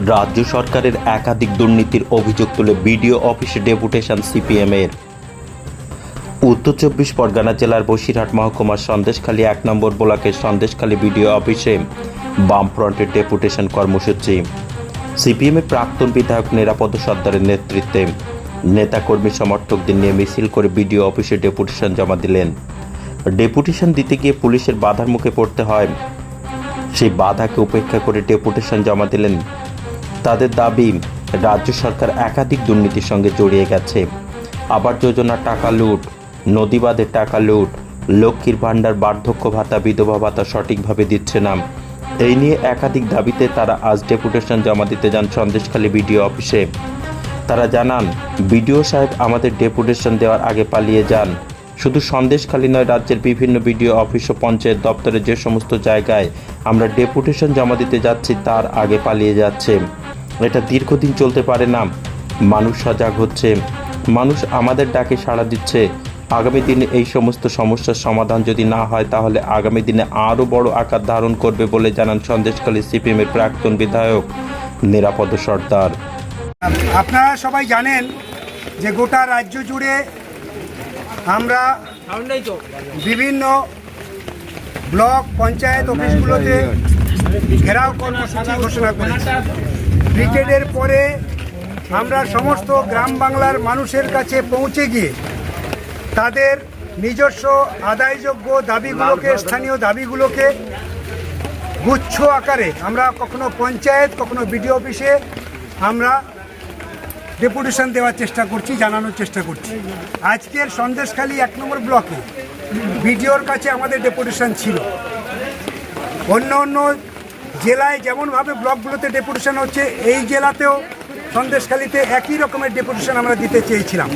রাজ্য সরকারের একাধিক দুর্নীতির অভিযোগ তুলে বিডিও অফিসে ডেপুটেশন সিপিএমের। উত্তর চব্বিশ পরগনা জেলার বসিরহাট মহকুমার সন্দেশখালী এক নম্বর ব্লকের সন্দেশখালী বিডিও অফিসে বামফ্রন্টের ডেপুটেশন কর্মসূচি। সিপিএমের প্রাক্তন বিধায়ক নিরাপদ সর্দারের নেতৃত্বে নেতাকর্মী সমর্থকদের নিয়ে মিছিল করে বিডিও অফিসে ডেপুটেশন জমা দিলেন। ডেপুটেশন দিতে গিয়ে পুলিশের বাধার মুখে পড়তে হয়। সেই বাধাকে উপেক্ষা করে ডেপুটেশন জমা দিলেন তাদের দাবি, রাজ্য সরকার একাধিক দুর্নীতির সঙ্গে জড়িয়ে গেছে। আবার যোজনার টাকা লুট, নদীবাদের টাকা লুট, লক্ষ্মীর ভাণ্ডার বার্ধক্য ভাতা বিধবা ভাতা সঠিকভাবে দিচ্ছে না। এই নিয়ে একাধিক দাবিতে তারা আজ ডেপুটেশন জমা দিতে যান সন্দেশখালী বিডিও অফিসে। তারা জানান, বিডিও সাহেব আমাদের ডেপুটেশন দেওয়ার আগে পালিয়ে যান। শুধু সন্দেশখালী নয়, রাজ্যের বিভিন্ন বিডিও, অফিস ও পঞ্চায়েত দপ্তরে যে সমস্ত জায়গায় আমরা ডেপুটেশন জমা দিতে যাচ্ছি, তার আগে পালিয়ে যাচ্ছে। এটা দীর্ঘদিন চলতে পারে না। মানুষ সজাগ হচ্ছে। মানুষ আমাদের ডাকে সাড়া দিচ্ছে। আগামী দিনে এই সমস্ত সমস্যার সমাধান যদি না হয়, তাহলে আগামী দিনে আরও বড় আকার ধারণ করবে বলে জানান সন্দেশখালী সিপিএমের প্রাক্তন বিধায়ক নিরাপদ সর্দার। আপনারা সবাই জানেন যে গোটা রাজ্য জুড়ে আমরা বিভিন্ন ব্লক পঞ্চায়েত অফিসগুলোতে ঘেরাও কর্মসূচি ঘোষণা করেছি। ব্রিগেডের পরে আমরা সমস্ত গ্রাম বাংলার মানুষের কাছে পৌঁছে গিয়ে তাদের নিজস্ব আদায়যোগ্য দাবিগুলোকে স্থানীয় দাবিগুলোকে গুচ্ছ আকারে আমরা কখনো পঞ্চায়েত কখনো বিডিও অফিসে আমরা ডেপুটেশন দেওয়ার চেষ্টা করছি, জানানোর চেষ্টা করছি। আজকের সন্দেশখালী এক নম্বর ব্লকে বিডিওর কাছে আমাদের ডেপুটেশন ছিল। অন্য অন্য জেলায় যেমনভাবে ব্লকগুলোতে ডেপুটেশন হচ্ছে, এই জেলাতেও সন্দেশখালীতে একই রকমের ডেপুটেশন আমরা দিতে চেয়েছিলাম।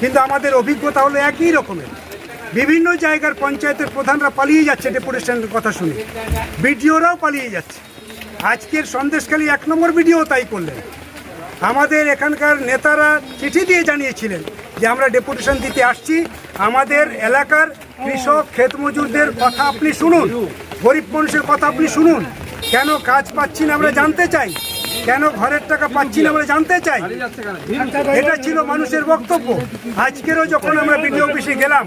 কিন্তু আমাদের অভিজ্ঞতা হলো একই রকমের। বিভিন্ন জায়গার পঞ্চায়েতের প্রধানরা পালিয়ে যাচ্ছে ডেপুটেশনের কথা শুনে। বিডিওরাও পালিয়ে যাচ্ছে। আজকের সন্দেশখালী এক নম্বর বিডিও তাই করলেন। আমাদের এখানকার নেতারা চিঠি দিয়ে জানিয়েছিলেন যে আমরা ডেপুটেশন দিতে আসছি। আমাদের এলাকার কৃষক ক্ষেত মজুরদের কথা আপনি শুনুন। গরিব মানুষের কথা আপনি শুনুন। কেন কাজ পাচ্ছি না আমরা জানতে চাই? কেন ঘরের টাকা পাচ্ছি না আমরা জানতে চাই? এটা ছিল মানুষের বক্তব্য। আজকেরও যখন আমরা বিডিও অফিসে গেলাম,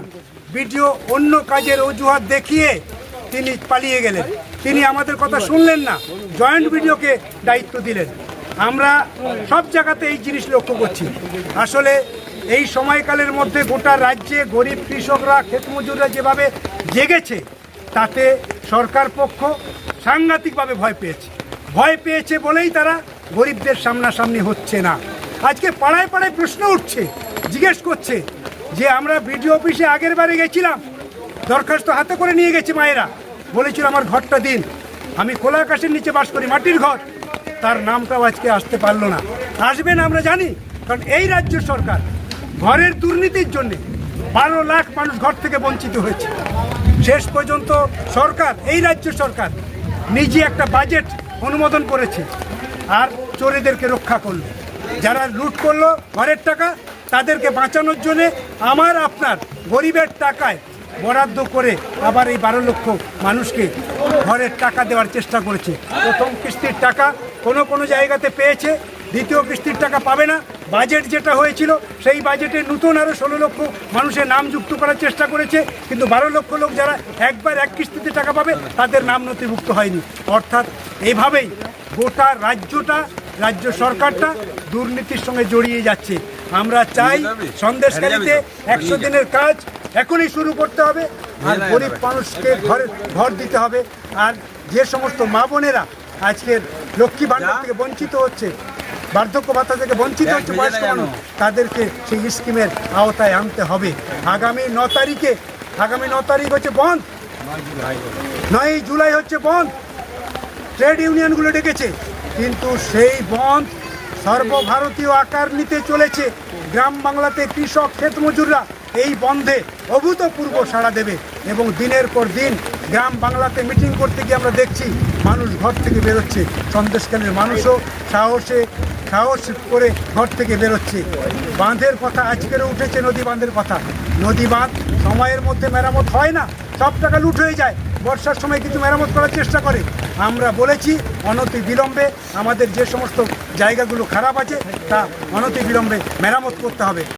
বিডিও অন্য কাজের অজুহাত দেখিয়ে তিনি পালিয়ে গেলেন। তিনি আমাদের কথা শুনলেন না। জয়েন্ট বিডিওকে দায়িত্ব দিলেন। আমরা সব জায়গাতে এই জিনিস লক্ষ্য করছি। আসলে এই সময়কালের মধ্যে গোটা রাজ্যে গরিব কৃষকরা, ক্ষেত মজুররা যেভাবে জেগেছে, তাতে সরকার পক্ষ সাংঘাতিকভাবে ভয় পেয়েছে। ভয় পেয়েছে বলেই তারা গরিবদের সামনাসামনি হচ্ছে না। আজকে পাড়ায় পাড়ায় প্রশ্ন উঠছে, জিজ্ঞেস করছে যে আমরা বিডিও অফিসে আগের বারে গেছিলাম, দরখাস্ত হাতে করে নিয়ে গেছি মায়েরা। বলেছিল, আমার ঘরটা দিন, আমি খোলা আকাশের নিচে বাস করি, মাটির ঘর। তার নামটাও আজকে আসতে পারল না। আসবেন আমরা জানি, কারণ এই রাজ্য সরকার ঘরের দুর্নীতির জন্য বারো লাখ মানুষ ঘর থেকে বঞ্চিত হয়েছে। শেষ পর্যন্ত সরকার, এই রাজ্য সরকার নিজে একটা বাজেট অনুমোদন করেছে আর চোরেদেরকে রক্ষা করল। যারা লুট করল ঘরের টাকা, তাদেরকে বাঁচানোর জন্যে আমার, আপনার গরিবের টাকায় বরাদ্দ করে আবার এই বারো লক্ষ মানুষকে ঘরের টাকা দেওয়ার চেষ্টা করেছে। প্রথম কিস্তির টাকা কোনো কোনো জায়গাতে পেয়েছে, দ্বিতীয় কিস্তির টাকা পাবে না। বাজেট যেটা হয়েছিল, সেই বাজেটে নতুন আরও ষোলো লক্ষ মানুষের নাম যুক্ত করার চেষ্টা করেছে। কিন্তু বারো লক্ষ লোক যারা একবার এক কিস্তিতে টাকা পাবে, তাদের নাম নথিভুক্ত হয়নি। অর্থাৎ এভাবেই গোটা রাজ্যটা, রাজ্য সরকারটা দুর্নীতির সঙ্গে জড়িয়ে যাচ্ছে। আমরা চাই সন্দেশকারীতে একশো দিনের কাজ এখনই শুরু করতে হবে, আর গরিব মানুষকে ঘর ঘর দিতে হবে। আর যে সমস্ত মা বোনেরা আজকের লক্ষ্মী ভাণ্ডার থেকে বঞ্চিত হচ্ছে বার্ধক্য ভাতা থেকে বঞ্চিত হচ্ছে বয়স্ক মানুষ। তাদেরকে সেই স্কিমের আওতায় আনতে হবে। আগামী ন তারিখে আগামী ন তারিখ হচ্ছে বন্ধ। নয় জুলাই হচ্ছে বন্ধ। ট্রেড ইউনিয়নগুলো ডেকেছে। কিন্তু সেই বন্ধ সর্বভারতীয় আকার নিতে চলেছে। গ্রাম বাংলাতে কৃষক ক্ষেত মজুররা এই বন্ধে অভূতপূর্ব সাড়া দেবে এবং দিনের পর দিন গ্রাম বাংলাতে মিটিং করতে গিয়ে আমরা দেখছি মানুষ ঘর থেকে বেরোচ্ছে। সন্দেশকালের মানুষও সাহসে, সাহস করে ঘর থেকে বেরোচ্ছে। বাঁধের কথা আজকেরও উঠেছে নদী বাঁধের কথা। নদী বাঁধ সময়ের মধ্যে মেরামত হয় না, সব টাকা লুট হয়ে যায়। বর্ষার সময় কিছু মেরামত করার চেষ্টা করে। আমরা বলেছি, অনতি বিলম্বে আমাদের যে সমস্ত জায়গাগুলো খারাপ আছে, তা অনতি বিলম্বে মেরামত করতে হবে।